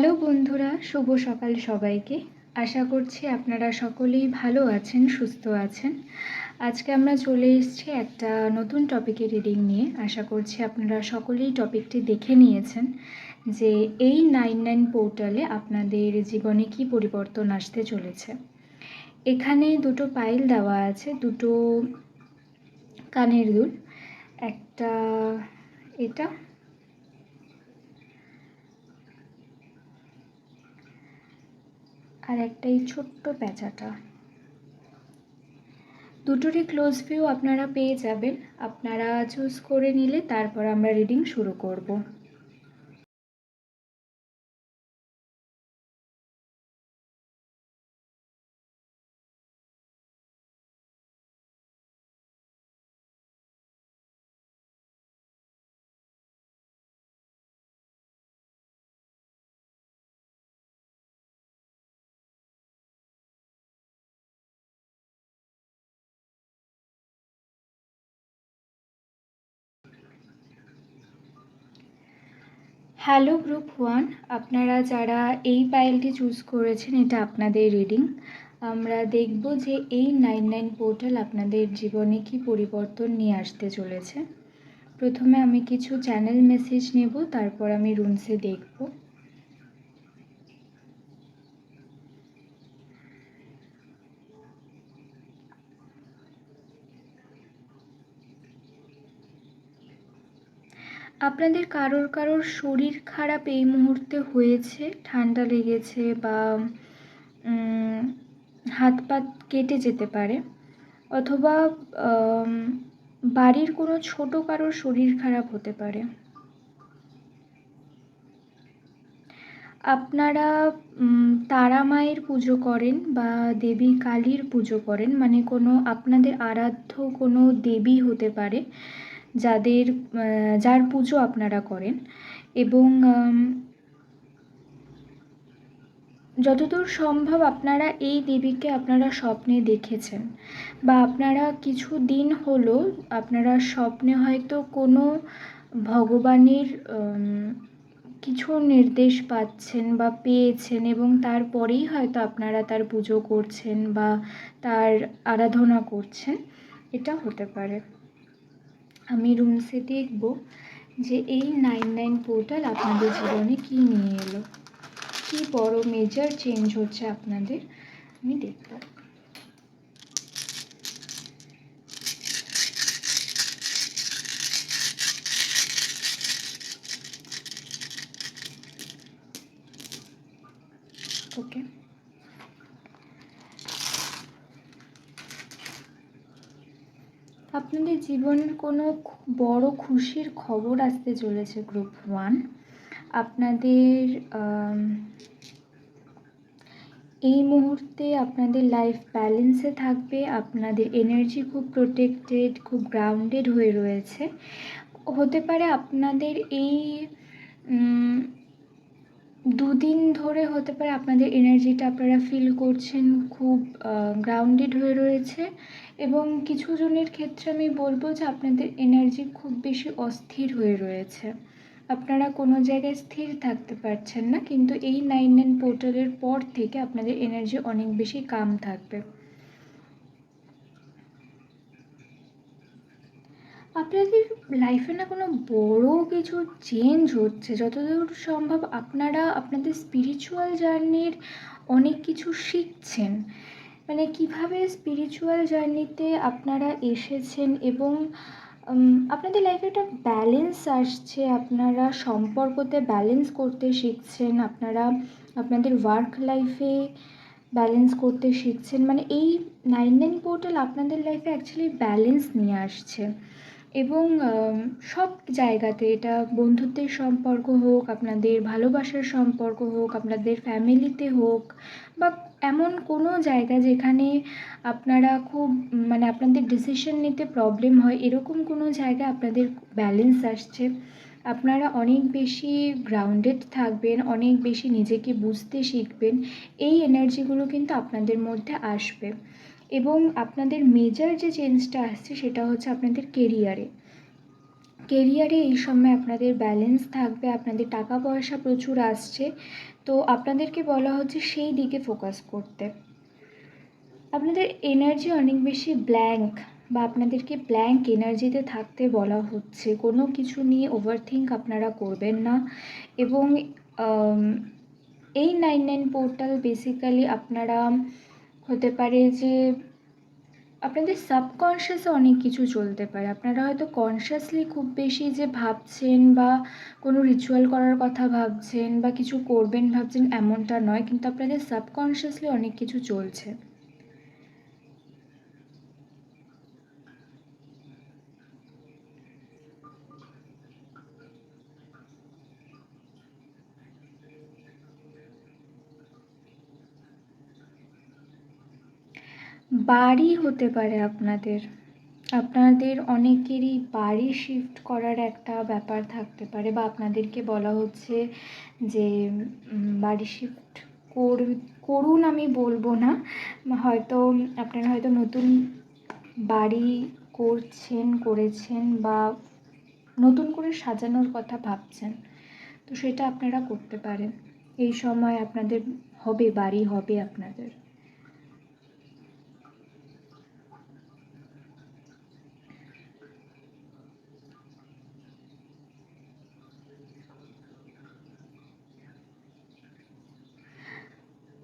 Hello বন্ধুরা, শুভ সকাল সবাইকে। আশা করছি আপনারা সকলেই ভালো আছেন, সুস্থ আছেন। আজকে আমরা চলে এসেছি একটা নতুন টপিকের রিডিং নিয়ে। আশা করছি আপনারা সকলেই টপিকটি দেখে নিয়েছেন যে এই নাইন নাইন পোর্টালে আপনাদের জীবনে কি পরিবর্তন আসতে চলেছে। এখানে দুটো পাইল দেওয়া আছে, দুটো কানের দুল। একটা, এটা আর একটা এই ছোট্ট প্যাঁচাটা। দুটোরই ক্লোজ ভিউ আপনারা পেয়ে যাবেন। আপনারা চুজ করে নিলে তারপর আমরা রিডিং শুরু করব। হ্যালো গ্রুপ ওয়ান আপনারা যারা এই পাইলটি চুজ করেছেন, এটা আপনাদের রিডিং আমরা দেখব যে এই নাইন নাইন পোর্টাল আপনাদের জীবনে কি পরিবর্তন নিয়ে আসতে চলেছে। প্রথমে আমি কিছু চ্যানেল মেসেজ নেব, তারপর আমি রুমসে দেখব। আপনাদের কারোর কারোর শরীর খারাপ এই মুহূর্তে হয়েছে? ঠান্ডা লেগেছে বা হাত পাত কেটে যেতে পারে? অথবা বাড়ির কোনো ছোট কারোর শরীর খারাপ হতে পারে? আপনারা তারা মায়ের পুজো করেন বা দেবী কালীর পুজো করেন মানে কোনো আপনাদের আরাধ্য কোনো দেবী হতে পারে যাদের যার পুজো আপনারা করেন এবং যতদূর সম্ভব আপনারা এই দেবীকে আপনারা স্বপ্নে দেখেছেন বা আপনারা কিছু দিন হলো আপনারা স্বপ্নে হয়তো কোনো ভগবানের কিছু নির্দেশ পাচ্ছেন বা পেয়েছেন এবং তারপরেই হয়তো আপনারা তার পুজো করছেন বা তার আরাধনা করছেন, এটা হতে পারে। আমি রুমসে দেখব যে এই নাইন নাইন পোর্টাল আপনাদের জীবনে কি নিয়ে এলো। কি বড় মেজর চেঞ্জ হচ্ছে আপনাদের? আমি দেখব। ওকে আপনাদের জীবনের কোনো বড় খুশির খবর আসতে চলেছে গ্রুপ ওয়ান আপনাদের এই মুহূর্তে আপনাদের লাইফ ব্যালেন্সে থাকবে, আপনাদের এনার্জি খুব প্রোটেক্টেড খুব গ্রাউন্ডেড হয়ে রয়েছে। হতে পারে আপনাদের এই দুদিন ধরে হতে পারে আপনাদের এনার্জিটা আপনারা ফিল করছেন খুব গ্রাউন্ডেড হয়ে রয়েছে। এবং কিছু জনের ক্ষেত্রে আমি বলব যে আপনাদের এনার্জি খুব বেশি অস্থির হয়ে রয়েছে। আপনারা কোনো জায়গায় স্থির থাকতে পারছেন না, কিন্তু এই নাইন নাইন পোর্টালের পর থেকে আপনাদের এনার্জি অনেক বেশি কাম থাকবে। আপনাদের লাইফে না কোনো বড় কিছু চেঞ্জ হচ্ছে? যতদূর সম্ভব আপনারা আপনাদের স্পিরিচুয়াল জার্নির অনেক কিছু শিখছেন। মানে কীভাবে স্পিরিচুয়াল জার্নিতে আপনারা এসেছেন এবং আপনাদের লাইফে একটা ব্যালেন্স আসছে, আপনারা সম্পর্কতে ব্যালেন্স করতে শিখছেন, আপনারা আপনাদের ওয়ার্ক লাইফে ব্যালেন্স করতে শিখছেন। মানে এই নাইন নাইন পোর্টাল আপনাদের লাইফে অ্যাকচুয়ালি ব্যালেন্স নিয়ে আসছে। এবং সব জায়গাতে এটা বন্ধুত্বের সম্পর্ক হোক, আপনাদের ভালোবাসার সম্পর্ক হোক, আপনাদের ফ্যামিলিতে হোক, বা এমন কোনো জায়গা যেখানে আপনারা খুব মানে আপনাদের ডিসিশন নিতে প্রবলেম হয়, এরকম কোনো জায়গায় আপনাদের ব্যালেন্স আসছে। আপনারা অনেক বেশি গ্রাউন্ডেড থাকবেন, অনেক বেশি নিজেকে বুঝতে শিখবেন, এই এনার্জিগুলো কিন্তু আপনাদের মধ্যে আসবে। এবং আপনাদের মেজর যে চেঞ্জটা আসছে সেটা হচ্ছে আপনাদের কেরিয়ারে কেরিয়ারে এই সময় আপনাদের ব্যালেন্স থাকবে, আপনাদের টাকা পয়সা প্রচুর আসছে, তো আপনাদেরকে বলা হচ্ছে সেই দিকে ফোকাস করতে। আপনাদের এনার্জি অনেক বেশি ব্ল্যাঙ্ক বা আপনাদেরকে ব্ল্যাঙ্ক এনার্জিতে থাকতে বলা হচ্ছে। কোনো কিছু নিয়ে ওভারথিঙ্ক আপনারা করবেন না এবং এই নাইন নাইন পোর্টাল বেসিক্যালি আপনারা হতে পারে যে আপনাদের সাবকনশিয়াসে অনেক কিছু চলতে পারে। আপনারা হয়তো কনশিয়াসলি খুব বেশি যে ভাবছেন বা কোনো রিচুয়াল করার কথা ভাবছেন বা কিছু করবেন, ভাবছেন এমনটা নয়, কিন্তু আপনাদের সাবকনশিয়াসলি অনেক কিছু চলছে। বাড়ি হতে পারে আপনাদের। আপনাদের অনেকেরই বাড়ি শিফট করার একটা ব্যাপার থাকতে পারে বা আপনাদেরকে বলা হচ্ছে যে বাড়ি শিফট কর, করুন আমি বলব না। হয়তো আপনারা হয়তো নতুন বাড়ি করছেন, করেছেন বা নতুন করে সাজানোর কথা ভাবছেন, তো সেটা আপনারা করতে পারেন। এই সময় আপনাদের হবে, বাড়ি হবে আপনাদের।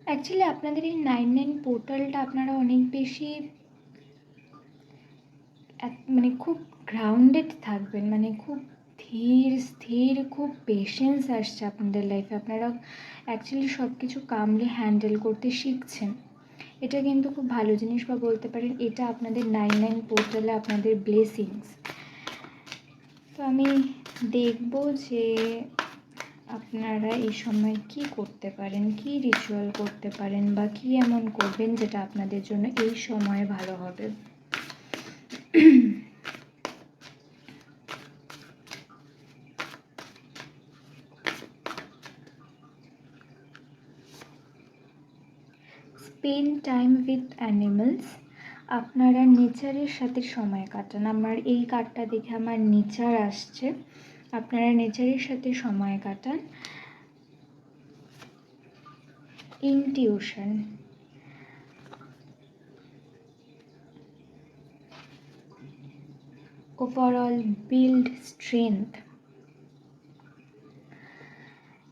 অ্যাকচুয়ালি আপনাদের এই নাইন নাইন পোর্টালটা আপনারা অনেক বেশি মানে খুব গ্রাউন্ডেড থাকবেন মানে খুব ধীর, স্থির, খুব পেশেন্স আসছে আপনাদের লাইফে আপনারা অ্যাকচুয়ালি সব কিছু কামলি হ্যান্ডেল করতে শিখছেন। এটা কিন্তু খুব ভালো জিনিস বা বলতে পারেন, এটা আপনাদের নাইন নাইন পোর্টালে আপনাদের ব্লেসিংস তো আমি দেখব যে আপনারা এই সময় কি করতে পারেন? কি রিচুয়াল করতে পারেন? বা কি এমন করবেন যেটা আপনাদের জন্য এই সময়ে ভালো হবে? স্পেন্ড টাইম উইথ অ্যানিমালস আপনারা নেচারের সাথে সময় কাটান। আমার এই কার্ডটা দেখে আমার নেচার আসছে। আপনারা নেচারের সাথে সময় কাটান। ইনটিউশন ওভারঅল বিল্ড স্ট্রেংথ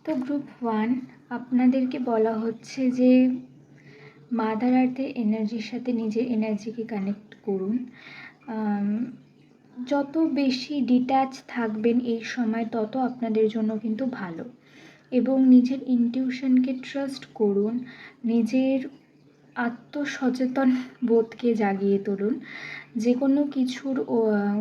তো গ্রুপ ওয়ান আপনাদেরকে বলা হচ্ছে যে মাদার আর্থের এনার্জির সাথে নিজের এনার্জিকে কানেক্ট করুন। যত বেশি ডিট্যাচ থাকবেন এই সময়, তত আপনাদের জন্য কিন্তু ভালো। এবং নিজের ইনটিউশনকে ট্রাস্ট করুন, নিজের আত্মসচেতন বোধকে জাগিয়ে তুলুন। যে কোনো কিছুর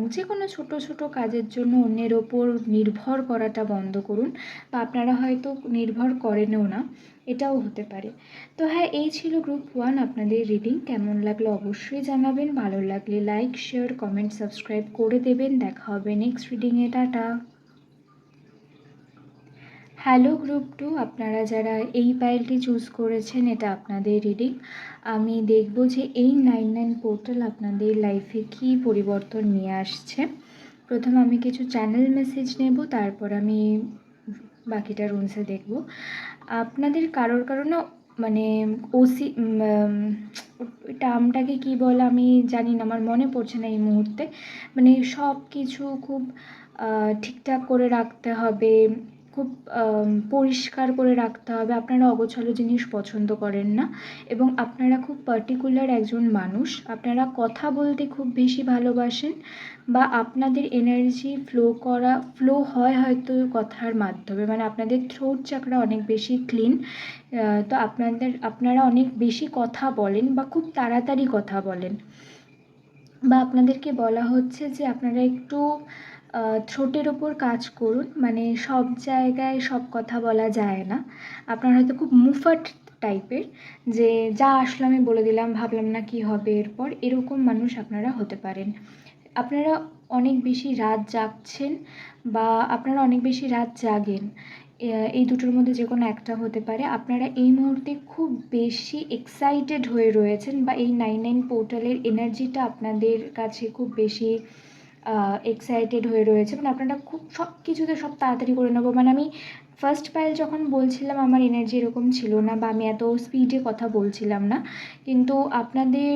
যে কোনো ছোটো ছোটো কাজের জন্য অন্যের ওপর নির্ভর করাটা বন্ধ করুন। বা আপনারা হয়তো নির্ভর করেনও না, এটাও হতে পারে। তো হ্যাঁ এই ছিল গ্রুপ ওয়ান আপনাদের রিডিং। কেমন লাগল অবশ্যই জানাবেন। ভালো লাগলে লাইক, শেয়ার, কমেন্ট, সাবস্ক্রাইব করে দেবেন। দেখা হবে নেক্সট রিডিংয়ে। টাটা। হ্যালো গ্রুপ টু আপনারা যারা এই পাইলটি চুজ করেছেন, এটা আপনাদের রিডিং আমি দেখব যে এই নাইন নাইন পোর্টাল আপনাদের লাইফে কী পরিবর্তন নিয়ে আসছে। প্রথম আমি কিছু চ্যানেল মেসেজ নেব, তারপর আমি বাকিটা রুমসে দেখব। আপনাদের কারোর কারণে মানে ওসি টার্মটাকে কী বলে আমি জানি না, আমার মনে পড়ছে না এই মুহূর্তে। মানে সব কিছু খুব ঠিকঠাক করে রাখতে হবে খুব পরিষ্কার করে রাখতে হবে। আপনারা অগোছালো জিনিস পছন্দ করেন না। এবং আপনারা খুব পার্টিকুলার একজন মানুষ। আপনারা কথা বলতে খুব বেশি ভালোবাসেন বা আপনাদের এনার্জি ফ্লো করা ফ্লো হয় হয়তো কথার মাধ্যমে। মানে আপনাদের থ্রোট চাকরা অনেক বেশি ক্লিন তো আপনাদের, আপনারা অনেক বেশি কথা বলেন বা খুব তাড়াতাড়ি কথা বলেন। বা আপনাদেরকে বলা হচ্ছে যে আপনারা একটু থ্রোটের ওপর কাজ করুন মানে সব জায়গায় সব কথা বলা যায় না। আপনারা হয়তো খুব মুফাট টাইপের, যে যা আসলো আমি বলে দিলাম, ভাবলাম না কি হবে এরপর, এরকম মানুষ আপনারা হতে পারেন। আপনারা অনেক বেশি রাত জাগছেন বা আপনারা অনেক বেশি রাত জাগেন এই দুটোর মধ্যে যে কোনো একটা হতে পারে। আপনারা এই মুহূর্তে খুব বেশি এক্সাইটেড হয়ে রয়েছেন বা এই নাইন নাইন পোর্টালের এনার্জিটা আপনাদের কাছে খুব বেশি এক্সাইটেড হয়ে রয়েছে। মানে আপনারা খুব সব কিছুতে সব তাড়াতাড়ি করে নেব। মানে আমি ফার্স্ট পাইল যখন বলছিলাম, আমার এনার্জি এরকম ছিল না বা আমি এত স্পিডে কথা বলছিলাম না। কিন্তু আপনাদের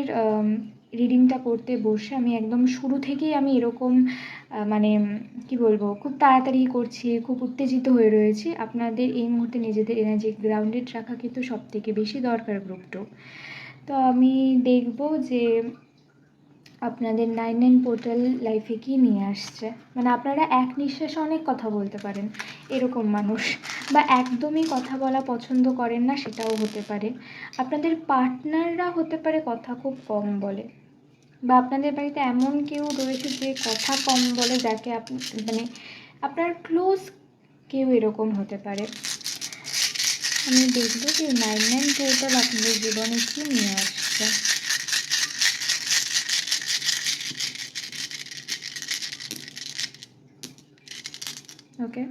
রিডিংটা করতে বসে আমি একদম শুরু থেকেই আমি এরকম মানে কি বলব, খুব তাড়াতাড়ি করছি, খুব উত্তেজিত হয়ে রয়েছি। আপনাদের এই মুহূর্তে নিজেদের এনার্জি গ্রাউন্ডেড রাখা কিন্তু সব থেকে বেশি দরকার গ্রুপ টু তো আমি দেখব যে আপনাদের নাইন নাইন পোর্টাল লাইফে কী নিয়ে আসছে? মানে আপনারা এক নিঃশ্বাসে অনেক কথা বলতে পারেন, এরকম মানুষ। বা একদমই কথা বলা পছন্দ করেন না, সেটাও হতে পারে। আপনাদের পার্টনাররা হতে পারে কথা খুব কম বলে। বা আপনাদের বাড়িতে এমন কেউ রয়েছে যে কথা কম বলে, যাকে আপনি মানে আপনার ক্লোজ কেউ এরকম হতে পারে। আমি দেখব যে নাইন নাইন পোর্টাল আপনাদের জীবনে কী নিয়ে আসছে। ওকে।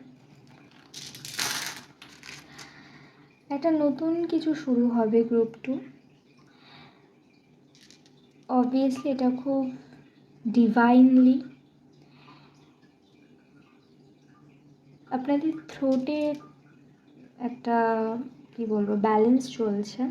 একটা নতুন কিছু শুরু হবে গ্রুপ টু অবভিয়াসলি এটা খুব ডিভাইনলি আপনাদের থ্রোটে একটা, কি বলব ব্যালেন্স চলছে।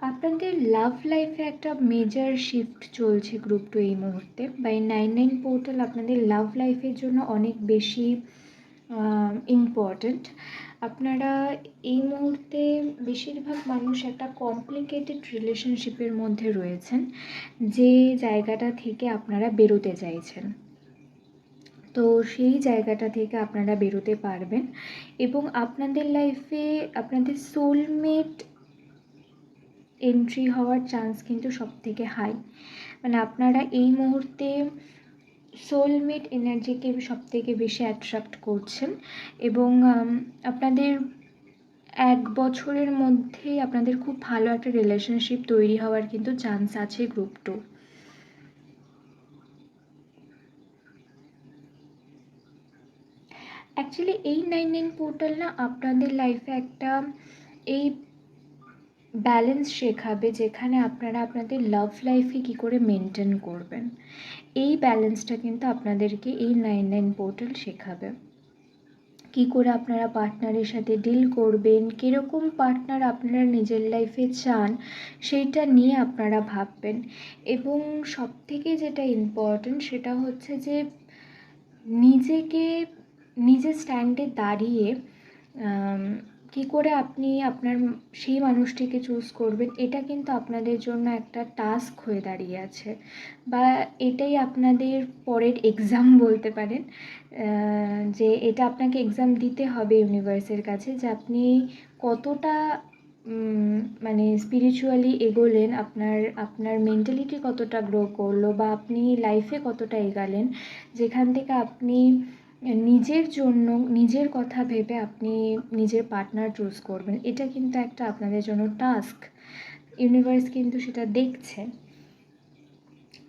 আপনাদের লাভ লাইফে একটা মেজর শিফট চলছে গ্রুপ টু এই মুহূর্তে। বা এই নাইন নাইন পোর্টাল আপনাদের লাভ লাইফের জন্য অনেক বেশি ইম্পর্ট্যান্ট আপনারা এই মুহূর্তে বেশিরভাগ মানুষ একটা কমপ্লিকেটেড রিলেশনশিপের মধ্যে রয়েছেন, যে জায়গাটা থেকে আপনারা বেরোতে চাইছেন। তো সেই জায়গাটা থেকে আপনারা বেরোতে পারবেন এবং আপনাদের লাইফে আপনাদের সোলমেট এন্ট্রি হওয়ার চান্স কিন্তু সব থেকে হাই মানে আপনারা এই মুহূর্তে সোলমেট এনার্জিকে সব থেকে বেশি অ্যাট্রাক্ট করছেন এবং আপনাদের এক বছরের মধ্যেই আপনাদের খুব ভালো একটা রিলেশনশিপ তৈরি হওয়ার কিন্তু চান্স আছে গ্রুপ টু অ্যাকচুয়ালি এই নাইন নাইন পোর্টাল না আপনাদের লাইফে একটা, এই ব্যালেন্স শেখাবে যেখানে আপনারা আপনাদের লাভ লাইফে কী করে মেনটেন করবেন। এই ব্যালেন্সটা কিন্তু আপনাদেরকে এই নাইন নাইন পোর্টাল শেখাবে। কী করে আপনারা পার্টনারের সাথে ডিল করবেন, কীরকম পার্টনার আপনারা নিজের লাইফে চান, সেইটা নিয়ে আপনারা ভাববেন। এবং সব থেকে যেটা ইম্পর্ট্যান্ট সেটা হচ্ছে যে, নিজেকে, নিজের স্ট্যান্ডে দাঁড়িয়ে কী করে আপনি আপনার সেই মানুষটিকে চুজ করবেন, এটা কিন্তু আপনাদের জন্য একটা টাস্ক হয়ে দাঁড়িয়ে আছে। বা এটাই আপনাদের পরের এক্সাম বলতে পারেন যে এটা আপনাকে এক্সাম দিতে হবে ইউনিভার্সের কাছে, যে আপনি কতটা মানে স্পিরিচুয়ালি এগোলেন, আপনার আপনার মেন্টালিটি কতটা গ্রো করল বা আপনি লাইফে কতটা এগালেন, যেখান থেকে আপনি নিজের জন্য, নিজের কথা ভেবে আপনি নিজের পার্টনার চুজ করবেন। এটা কিন্তু একটা আপনাদের জন্য টাস্ক ইউনিভার্স কিন্তু সেটা দেখছে।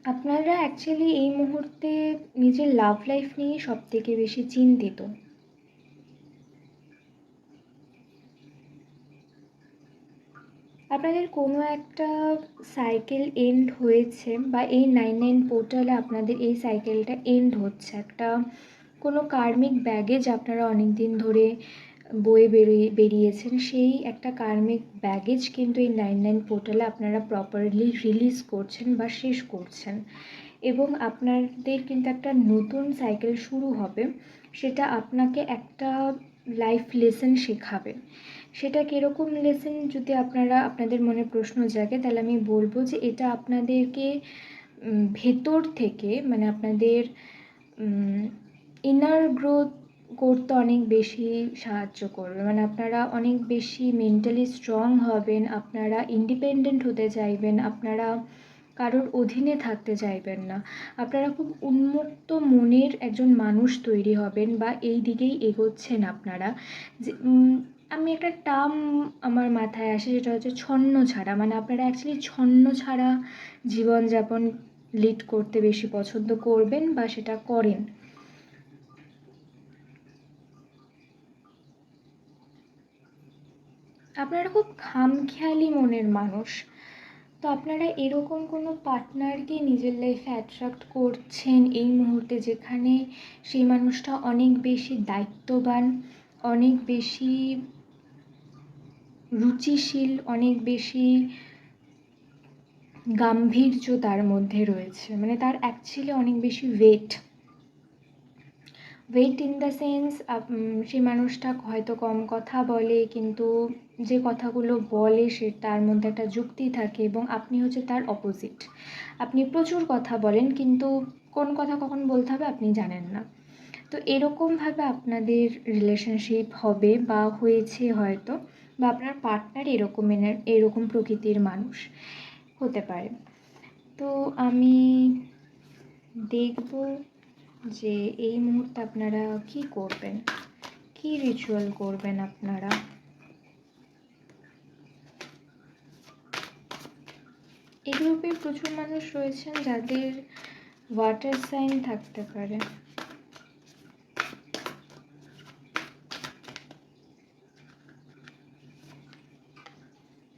আপনারা অ্যাকচুয়ালি এই মুহূর্তে নিজের লাভ লাইফ নিয়ে সব থেকে বেশি চিন্তিত। আপনাদের কোনো একটা সাইকেল এন্ড হয়েছে বা এই নাইন নাইন পোর্টালে আপনাদের এই সাইকেলটা এন্ড হচ্ছে। একটা কোনো কার্মিক ব্যাগেজ আপনারা অনেক দিন ধরে বয়ে বেরিয়ে বেরিয়েছেন, সেই একটা কার্মিক ব্যাগেজ কিন্তু এই নাইন নাইন পোর্টালে আপনারা প্রপারলি রিলিজ করছেন বা শেষ করছেন। এবং আপনাদের কিন্তু একটা নতুন সাইকেল শুরু হবে, সেটা আপনাকে একটা লাইফ লেসন শেখাবে। সেটা কীরকম লেসন যদি আপনারা, আপনাদের মনে প্রশ্ন জাগে, তাহলে আমি বলব যে এটা আপনাদেরকে ভেতর থেকে মানে আপনাদের ইনার গ্রোথ করতে অনেক বেশি সাহায্য করবে। মানে আপনারা অনেক বেশি মেন্টালি স্ট্রং হবেন, আপনারা ইন্ডিপেন্ডেন্ট হতে চাইবেন, আপনারা কারোর অধীনে থাকতে চাইবেন না। আপনারা খুব উন্মুক্ত মনের একজন মানুষ তৈরি হবেন বা এই দিকেই এগোচ্ছেন আপনারা। যে আমি একটা টার্ম আমার মাথায় আসে যেটা হচ্ছে ছন্ন ছাড়া। মানে আপনারা অ্যাকচুয়ালি ছন্ন ছাড়া জীবনযাপন লিড করতে বেশি পছন্দ করবেন বা সেটা করেন। আপনারা খুব খামখেয়ালি মনের মানুষ। তো আপনারা এরকম কোনো পার্টনারকে নিজের লাইফে অ্যাট্রাক্ট করছেন এই মুহূর্তে যেখানে সেই মানুষটা অনেক বেশি দায়িত্ববান, অনেক বেশি রুচিশীল, অনেক বেশি গাম্ভীর্য তার মধ্যে রয়েছে। মানে তার অ্যাকচুয়ালি অনেক বেশি weight weight in the sense সেই মানুষটা হয়তো কম কথা বলে, কিন্তু যে কথাগুলো বলে সে তার মধ্যে একটা যুক্তি থাকে এবং আপনি হচ্ছে তার অপোজিট আপনি প্রচুর কথা বলেন, কিন্তু কোন কথা কখন বলতে হবে আপনি জানেন না। তো এরকমভাবে আপনাদের রিলেশনশিপ হবে বা হয়েছে হয়তো, বা আপনার পার্টনার এরকম এরকম প্রকৃতির মানুষ হতে পারে। তো আমি দেখব যে এই মুহূর্তে আপনারা কি করবেন? কি রিচুয়াল করবেন আপনারা? এই গ্রুপে প্রচুর মানুষ রয়েছেন যাদের ওয়াটার সাইন থাকতে পারে।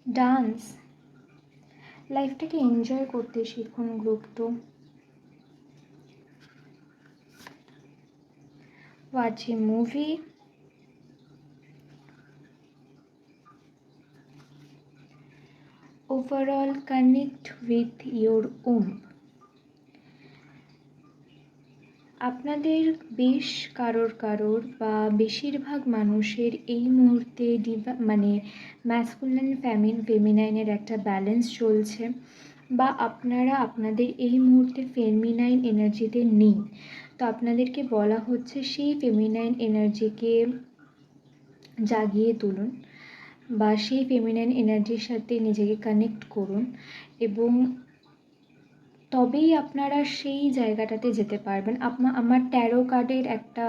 ডান্স লাইফটাকে এনজয় করতে শিখুন group two a movie. Overall, connect with your womb আপনাদের বেশ কারোর কারোর বা বেশিরভাগ মানুষের এই মুহূর্তে ডিভা মানে ম্যাসকুলান ফ্যামিন ফেমিনাইনের একটা ব্যালেন্স চলছে। বা আপনারা আপনাদের এই মুহূর্তে ফেমিনাইন এনার্জিতে নেই। তো আপনাদেরকে বলা হচ্ছে সেই ফেমিনাইন এনার্জিকে জাগিয়ে তুলুন বা সেই ফেমিনাইন এনার্জির সাথে নিজেকে কানেক্ট করুন এবং তবেই আপনারা সেই জায়গাটাতে যেতে পারবেন। আপনা, আমার ট্যারো কার্ডের একটা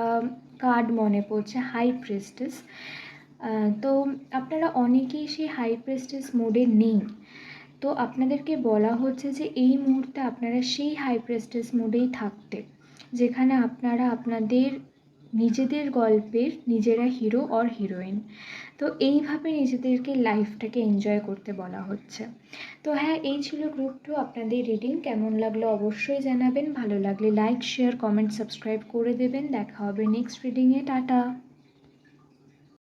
কার্ড মনে পড়ছে হাই প্রেস্টেস তো আপনারা অনেকেই সেই হাই প্রেস্টেস মোডে নেই। তো আপনাদেরকে বলা হচ্ছে যে এই মুহূর্তে আপনারা সেই হাই প্রেস্টেস মোডেই থাকতে, যেখানে আপনারা আপনাদের নিজেদের গল্পের নিজেরা হিরো অর হিরোইন তো এইভাবে নিজেদেরকে লাইফটাকে এনজয় করতে বলা হচ্ছে। তো হ্যাঁ এই ছিল গ্রুপ টু আপনাদের রিডিং কেমন লাগল অবশ্যই জানাবেন, ভালো লাগলে লাইক শেয়ার কমেন্ট সাবস্ক্রাইব করে দেবেন, দেখা হবে নেক্সট রিডিংয়ে টাটা!